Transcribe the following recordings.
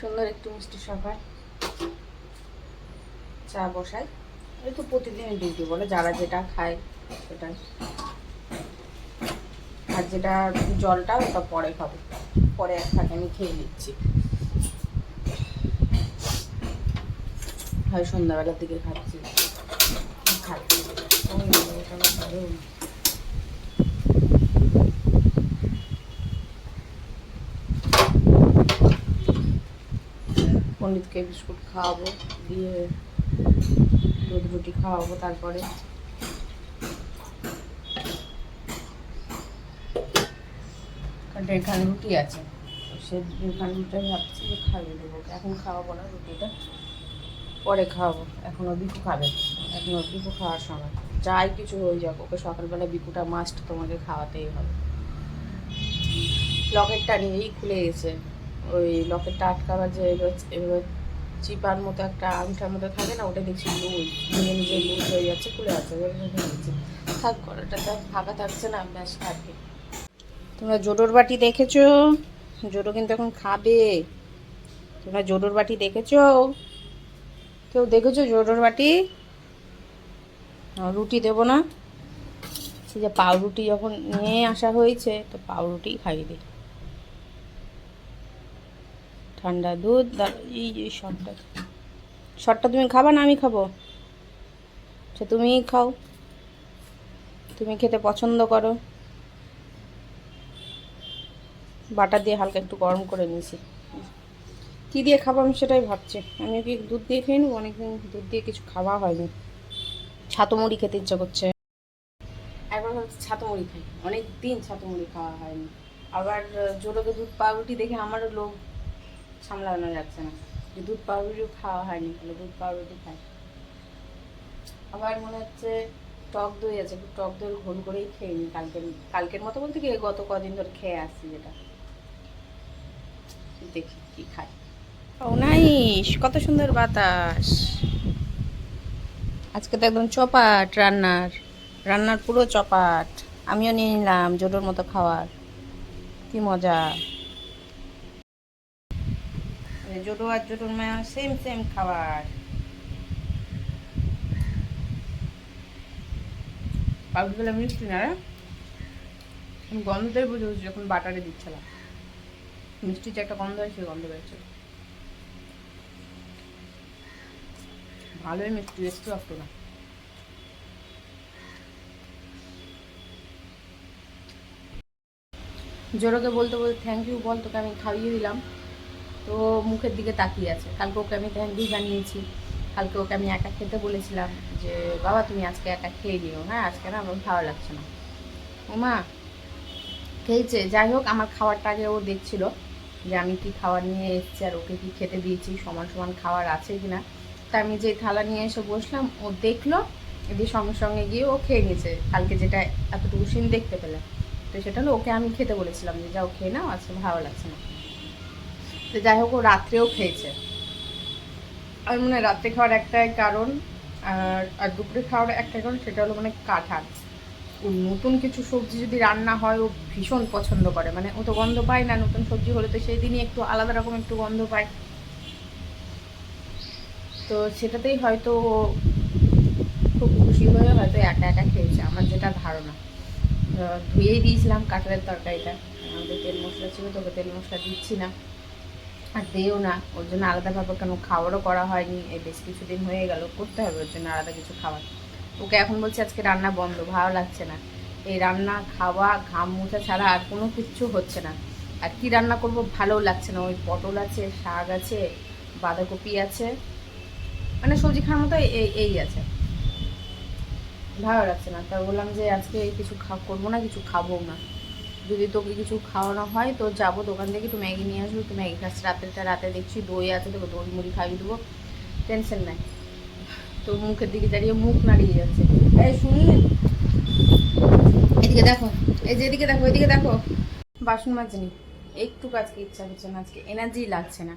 সুন্দর একটু মিষ্টি সকাল চা বসাই। এই তো প্রতিদিন ডিউটি বলে যারা যেটা খায় সেটাই। আর যেটা জলটা ওটা পরে খাব। পরে এক ফাঁকে আমি খেয়ে নিচ্ছি। হয় সন্ধ্যাবেলার দিকে খাচ্ছি। খাচ্ছি ওই ওটা আবার দারুণ। পণ্ডিতকে বিস্কুট খাওয়াবো, দিয়ে দুধ রুটি খাওয়াবো তারপরে। এখানে রুটি আছে সে এখানে রুটি ভাবছি যে খাইয়ে দেবো। এখন খাওয়াবো না রুটিটা, পরে খাওয়াবো। এখন ও বিকু খাবে। এখন ওর বিকু খাওয়ার সময়। যাই কিছু হয়ে যাক, ওকে সকালবেলা বিকুটা মাস্ট তোমাকে খাওয়াতেই হবে। লকেটটা নিয়েই খুলে গেছে। ওই লকেটটা আটকাবার যে এবার চিপার মতো একটা আংটার মতো থাকে না, ওটা দেখছি লুজ নিজে নিজে লুজ হয়ে যাচ্ছে, খুলে এবার থাক করাটা তো ফাঁকা থাকছে না, ব্যাস থাকবে তোমরা জোডোর বাটি দেখেছ? জোডো কিন্তু এখন খাবে। তোমরা জোডোর বাটি দেখেছ? কেউ দেখেছ জোডোর বাটি? রুটি দেবো না। যে পাউরুটি যখন নিয়ে আসা হয়েছে, তো পাউরুটি খাইয়ে দিই। ঠান্ডা দুধ এই যে শটটা। শটটা তুমি খাবা না আমি খাব? সে তুমিই খাও। তুমি খেতে পছন্দ করো। বাটার দিয়ে হালকা একটু গরম করে নিয়েছি। কী দিয়ে খাব আমি সেটাই ভাবছি। আমি কি দুধ দিয়ে খেয়ে নেব? অনেকদিন দুধ দিয়ে কিছু খাওয়া হয়নি। ছাতু মুড়ি খেতে ইচ্ছা করছে। একবার ভাবছি ছাতু মুড়ি খাই। অনেক দিন ছাতু মুড়ি খাওয়া হয়নি। আবার জোরকে দুধ পাউরুটি দেখে আমারও লোভ। সামলানো যাচ্ছে না। যে দুধ পাউরুটিও খাওয়া হয়নি, তাহলে দুধ পাউরুটি খাই। আবার মনে হচ্ছে টক দই আছে টক দই ঘোল করেই খেয়ে নিই কালকের কালকের মতো বলতে কি, গত কদিন ধরে খেয়ে আসছি যেটা। দেখি কি খাই। ও নাইস, কত সুন্দর বাতাস। আজকে তো একদম চপাট রান্নার রান্নার পুরো চপাট। আমিও নিয়ে নিলাম জোটোর মতো খাওয়ার। কি মজা। এই জোটো আর জোটোর মায়া সেম সেম খাবার। পাউডারগুলো মিষ্টি না রে? বুঝে বুঝি যখন বাটারে দিচ্ছিলাম। মিষ্টির যে একটা গন্ধ হয়, সেই গন্ধ বেরোচ্ছে ভালোই মিষ্টি বেশি রক্ত না। জোরোকে বলতে বলতে থ্যাংক ইউ বল, তোকে আমি খাইয়ে দিলাম। তো মুখের দিকে তাকিয়ে আছে। কালকে ওকে আমি থ্যাংক ইউ জানিয়েছি। কালকে ওকে আমি একা খেতে বলেছিলাম যে, বাবা, তুমি আজকে একা খেয়ে নিও হ্যাঁ? আজকে না আমার ভালো লাগছে না। ওমা খেয়েছে। যাই হোক, আমার খাবারটা আগে ও দেখছিল যে আমি কি খাবার নিয়ে এসেছি আর ওকে কি খেতে দিয়েছি, সমান সমান খাবার আছে কি না। তা আমি যে থালা নিয়ে এসে বসলাম, ও দেখল দিয়ে সঙ্গে সঙ্গে গিয়ে ও খেয়ে নিয়েছে। কালকে যেটা এতটুকু সিন দেখতে পেলে। তো সেটা হলো, ওকে আমি খেতে বলেছিলাম যে, যাও, খেয়ে নাও, আজকে ভালো লাগছে না। তো যাই হোক, ও রাত্রেও খেয়েছে। আর মনে রাত্রে খাওয়ার একটাই কারণ, আর আর দুপুরে খাওয়ার একটা কারণ, সেটা হলো মানে কাঁঠাল। নতুন কিছু সবজি যদি রান্না হয়, ও ভীষণ পছন্দ করে। মানে ও তো গন্ধ পায় না, নতুন সবজি হলে তো সেই দিনই একটু আলাদা রকম একটু গন্ধ পায়। তো সেটাতেই হয়তো খুব খুশি হয়ে হয়তো একা একা খেয়েছে, আমার যেটা ধারণা। ধুয়েই দিয়েছিলাম কাঁঠালের তরকারিটা। আমাদের তেল মশলা ছিল, তোকে তেল মশলা দিচ্ছি না। আর দেও না, ওর জন্য আলাদাভাবে কেন খাবারও করা হয়নি, এই বেশ কিছুদিন হয়ে গেল, করতে হবে ওর জন্য আলাদা কিছু খাবার। ওকে এখন বলছে আজকে রান্না বন্ধ, ভালো লাগছে না। এই রান্না, খাওয়া, ঘাম মোছা ছাড়া আর কোনো কিচ্ছু হচ্ছে না। আর কি রান্না করব ভালোও লাগছে না, ওই পটল আছে, শাক আছে, বাঁধাকপি আছে মানে সবজি খাওয়ার মতো এই এই আছে। ভালো লাগছে না, তা বললাম যে আজকে কিছু খা, করব না, কিছু খাব না। যদি তোকে কিছু খাওয়ানো হয়, তো যাব দোকান থেকে, একটু ম্যাগি নিয়ে আসব, একটু ম্যাগি খাচ্ছি। রাতেরটা, রাতে দেখছি দই আছে দেবো দই, মুড়ি খাইয়ে দেবো। টেনশন নাই। তো মুখের দিকে দাঁড়িয়ে মুখ নাড়িয়ে যাচ্ছে। এই শুনি এদিকে দেখো, এই যে এদিকে দেখো এদিকে দেখো। বাসন মাজনি। একটু আজকে ইচ্ছা হচ্ছে না, আজকে এনার্জি লাগছে না।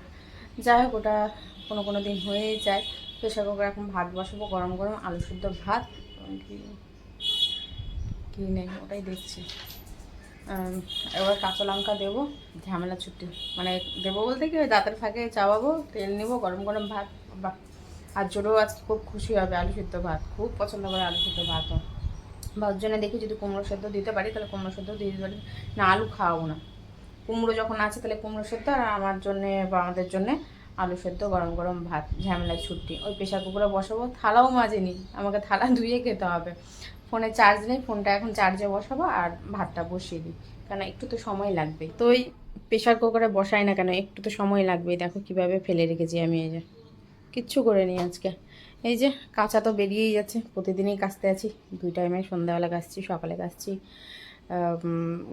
যাই হোক, ওটা কোনো কোনো দিন হয়ে যায়। প্রেশার কুকার এখন ভাত বসাবো, গরম গরম আলু শুদ্ধ ভাত। কি নেই, ওটাই দেখছি। এবার কাঁচা লঙ্কা দেবো, ঝামেলা ছুটি। মানে দেবো বলতে কি দাঁতের ফাঁকে চাবাবো, তেল নেব, গরম গরম ভাত আর জোরেও আজকে খুব খুশি হবে আলু সিদ্ধ ভাত। খুব পছন্দ করে আলু সিদ্ধ ভাত। ভাত জন্য দেখি যদি কুমড়ো সেদ্ধ দিতে পারি, তাহলে কুমড়ো সেদ্ধ দিয়ে দিতে পারি। না, আলু খাওয়াবো না। কুমড়ো যখন আছে, তাহলে কুমড়ো সেদ্ধ, আর আমার জন্যে বা আমাদের জন্যে আলু সেদ্ধ, গরম গরম ভাত ঝামেলা ছুটি। ওই প্রেশার কুকারে বসাবো, থালাও মাজেনি আমাকে থালা ধুয়ে খেতে হবে। ফোনে চার্জ নেই, ফোনটা এখন চার্জে বসাবো আর ভাতটা বসিয়ে দিই। কারণ একটু তো সময় লাগবে তো ওই প্রেশার কুকারে বসাই না কেন, একটু তো সময় লাগবে দেখো কীভাবে ফেলে রেখেছি আমি এই যে। কিচ্ছু করে নি আজকে। এই যে কাঁচা তো বেরিয়েই যাচ্ছে, প্রতিদিনই কাচতে আছি। দুই টাইমে সন্ধ্যাবেলা কাচছি, সকালে কাচছি।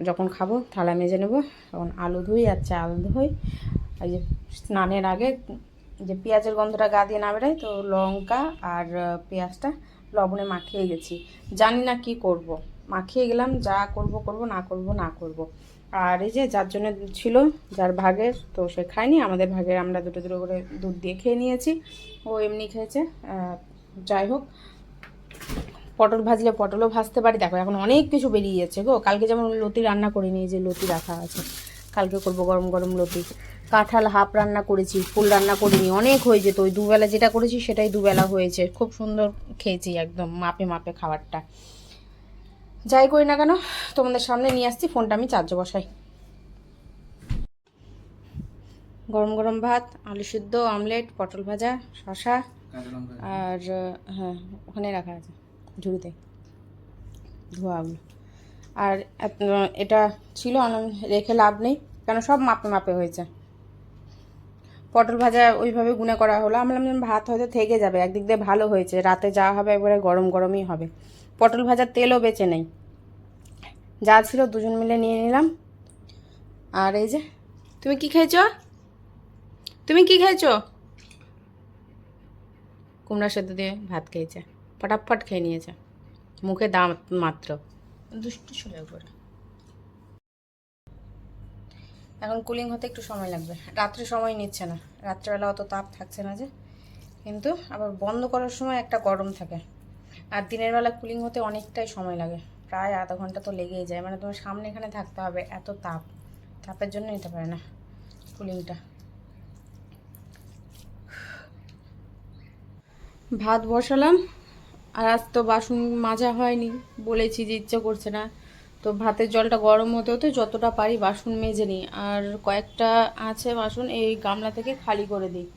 যখন খাব, থালা মেজে নেব, তখন আলু ধুই আর চাল ধুই। এই যে স্নানের আগে যে পেঁয়াজের গন্ধটা গা দিয়ে না বেরোয়, তো লঙ্কা আর পেঁয়াজটা লবণে মাখিয়ে গেছি। জানি না কি করব। মাখিয়ে গেলাম, যা করব করব, না করব না করব। আর এই যে যার জন্য ছিল, যার ভাগের, তো সে খায়নি। আমাদের ভাগের আমরা দুটো দুটো করে দুধ দিয়ে খেয়ে নিয়েছি। ও এমনি খেয়েছে যাই হোক। পটল ভাজলে পটলও ভাজতে পারি। দেখো, এখন অনেক কিছু বেরিয়ে যাচ্ছে গো। কালকে যেমন লতি রান্না করিনি যে লতি রাখা আছে। কালকে করব গরম গরম লতি। কাঁঠাল হাফ রান্না করেছি ফুল রান্না করিনি অনেক হয়ে যেত ওই দুবেলা যেটা করেছি সেটাই দুবেলা হয়েছে। খুব সুন্দর খেয়েছি একদম মাপে মাপে খাবারটা। যাই করি না কেন তোমাদের সামনে নিয়ে আসছি ফোনটা আমি চার্জে বসাই। গরম গরম ভাত আলু সিদ্ধ অমলেট পটল ভাজা শশা আর হ্যাঁ ওখানে রাখা আছে ঝুড়িতে। ধোয়াগুলো আর এটা ছিল রেখে লাভ নেই, কেন সব মাপে মাপে হয়েছে। পটল ভাজা ওইভাবে গুনে করা হলো, আমি বললাম ভাত হয়তো থেকে যাবে, একদিক দিয়ে ভালো হয়েছে, রাতে যা হবে একবারে গরম গরমই হবে। পটল ভাজার তেলও বেঁচে নেই। যা ছিল দুজন মিলে নিয়ে নিলাম। আর এই যে, তুমি কি খেয়েছো? তুমি কি খেয়েছো? কুমড়া সেদ্ধ দিয়ে ভাত খেয়েছে, ফটাফট খেয়ে নিয়েছে। মুখে দাম মাত্র। দুষ্টু ছেলে করে এখন কুলিং হতে একটু সময় লাগবে। রাত্রে সময় নিচ্ছে না। রাত্রেবেলা অত তাপ থাকছে না যে। কিন্তু আবার বন্ধ করার সময় একটা গরম থাকে। আর দিনের বেলা কুলিং হতে অনেকটাই সময় লাগে। প্রায় আধা ঘণ্টা তো লেগেই যায়। মানে তোমার সামনে এখানে থাকতে হবে এত তাপ। তাপের জন্য নিতে পারে না কুলিংটা ভাত বসালাম। আর আজ তো বাসন মাজা হয়নি, বলেছি যে ইচ্ছে করছে না। তো ভাতের জলটা গরম হতে হতে যতটা পারি বাসন মেজে নিই। আর কয়েকটা আছে বাসন, এই গামলা থেকে খালি করে দিই।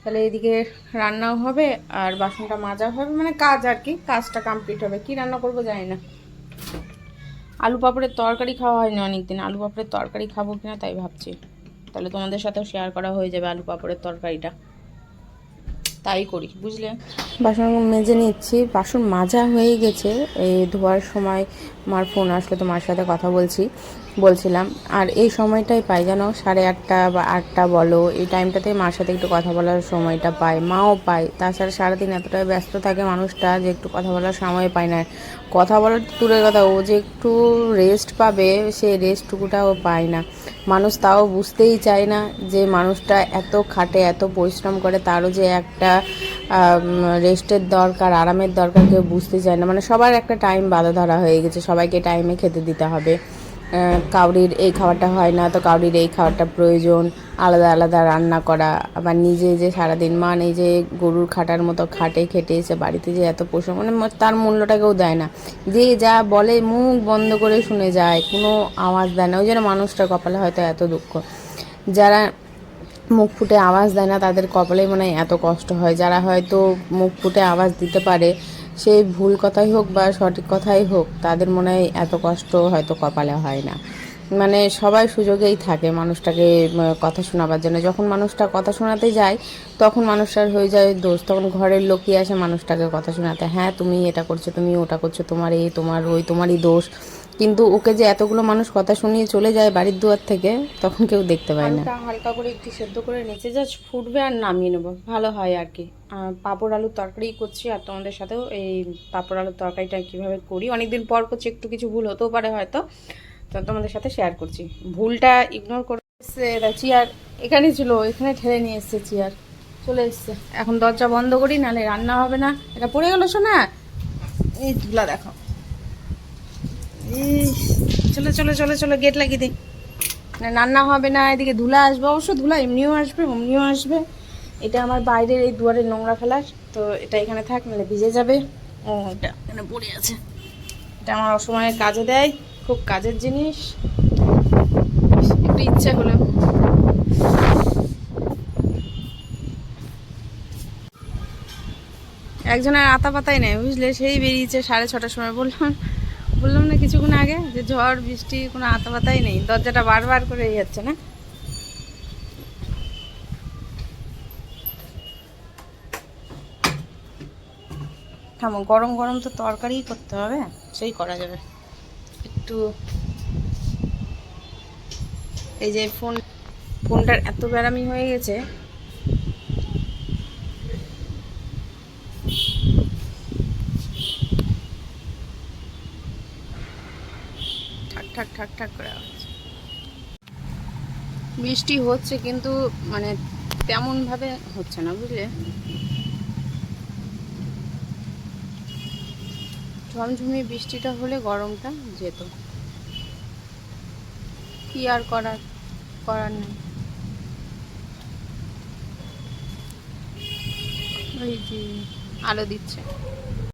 তাহলে এদিকে রান্নাও হবে আর বাসনটা মাজা হবে মানে কাজ আর কি, কাজটা কমপ্লিট হবে। কি রান্না করব জানি না। আলু পাপড়ের তরকারি খাওয়া হয়নি অনেকদিন। আলু পাপড়ের তরকারি খাব কিনা তাই ভাবছি। তাহলে তোমাদের সাথেও শেয়ার করা হয়ে যাবে আলু পাপড়ের তরকারিটা। তাই করি, বুঝলে? বাসন মেজে নিচ্ছি, বাসন মাজা হয়ে গেছে। এই ধোয়ার সময় মার ফোন আসলে তো মার সাথে কথা বলছি। বলছিলাম। আর এই সময়টাই পাই জানো? সাড়ে আটটা বা আটটা বলো, এই টাইমটাতে মার সাথে একটু কথা বলার সময়টা পায় মাও পায় তাছাড়া সারাদিন এতটাই ব্যস্ত থাকে মানুষটা যে একটু কথা বলার সময় পায় না। কথা বলার দূরের কথা, ও যে একটু রেস্ট পাবে সেই রেস্টটুকুটাও পায় না। মানুষ তাও বুঝতেই চায় না যে মানুষটা এত খাটে, এত পরিশ্রম করে, তারও যে একটা রেস্টের দরকার, আরামের দরকার, কেউ বুঝতে চায় না। মানে সবার একটা টাইম বাধা ধরা হয়ে গেছে, সবাইকে টাইমে খেতে দিতে হবে। কাউরির এই খাবারটা হয় না, তো কাউরির এই খাবারটা প্রয়োজন। আলাদা আলাদা রান্না করা। আবার নিজে যে সারাদিন মান এই যে গরুর খাটার মতো খাটে খেটে এসে বাড়িতে যে এত পোষণ মানে তার মূল্যটা কেউ দেয় না। যে যা বলে মুখ বন্ধ করে শুনে যায়, কোনো আওয়াজ দেয় না। ওই জন্য মানুষটার কপালে হয়তো এত দুঃখ। যারা মুখ ফুটে আওয়াজ দেয় না, তাদের কপালে মনে হয় এত কষ্ট হয়। যারা হয়তো মুখ ফুটে আওয়াজ দিতে পারে সেই ভুল কথাই হোক বা সঠিক কথাই হোক, তাদের মনে হয় এত কষ্ট হয়তো কপালে হয় না। মানে সবাই সুযোগেই থাকে মানুষটাকে কথা শোনাবার জন্য। যখন মানুষটা কথা শোনাতে যায়, তখন মানুষটার হয়ে যায় দোষ। তখন ঘরের লোকই আসে মানুষটাকে কথা শোনাতে হ্যাঁ তুমি এটা করছ, তুমি ওটা করছ, তোমার এই, তোমার ওই, তোমারই দোষ। কিন্তু ওকে যে এতগুলো মানুষ কথা শুনিয়ে চলে যায় বাড়ির দুয়ার থেকে, তখন কেউ দেখতে পায় না। হালকা করে একটু সেদ্ধ করে নিচে জাস্ট ফুটবে আর নামিয়ে নেব। ভালো হয় আর কি। পাঁপড় আলুর তরকারি করছি আর তোমাদের সাথেও এই পাঁপড় আলুর তরকারিটা কীভাবে করি। অনেকদিন পর করছি, একটু কিছু ভুল হতেও পারে হয়তো। তো তোমাদের সাথে শেয়ার করছি। ভুলটা ইগনোর করে চেয়ার এখানে ছিল, এখানে ঠেলে নিয়ে এসছে চেয়ার চলে এসছে। এখন দরজা বন্ধ করি, নাহলে রান্না হবে না। এটা পড়ে গেল শোনা এই তুলা দেখো। চলো চলো চলো চলো গেট লাগিয়ে দিই। না, রান্না হবে না, এদিকে ধুলা আসবে। অবশ্য ধুলা এমনিও আসবে, অমনিও আসবে। এটা আমার বাইরের এই দুয়ারের নোংরা ফেলার, তো এটা এখানে থাক, নাহলে ভিজে যাবে। ও, এটা এখানে পড়ে আছে। এটা আমার অসময়ে কাজে দেয়, খুব কাজের জিনিস। একটু ইচ্ছা হলো। একজনের আতা পাতাই নেই বুঝলে? সেই বেরিয়েছে সাড়ে ছটার সময় বললাম। বললাম না কিছুক্ষণ আগে যে ঝড়, বৃষ্টি, কোনো আতাপাতাই নেই। দরজাটা বারবার করে যাচ্ছে না? থামো, গরম গরম তো তরকারি করতে হবে। সেই করা যাবে। একটু এই যে ফোন, ফোনটার এত ব্যারামি হয়ে গেছে। ঠাক ঠাক ঠাক করে বৃষ্টি হচ্ছে কিন্তু মানে তেমন ভাবে হচ্ছে না, বুঝলে? ঝমঝমি বৃষ্টিটা হলে গরমটা যেত। কি আর করার করার নেই। ওই যে আলো দিচ্ছে।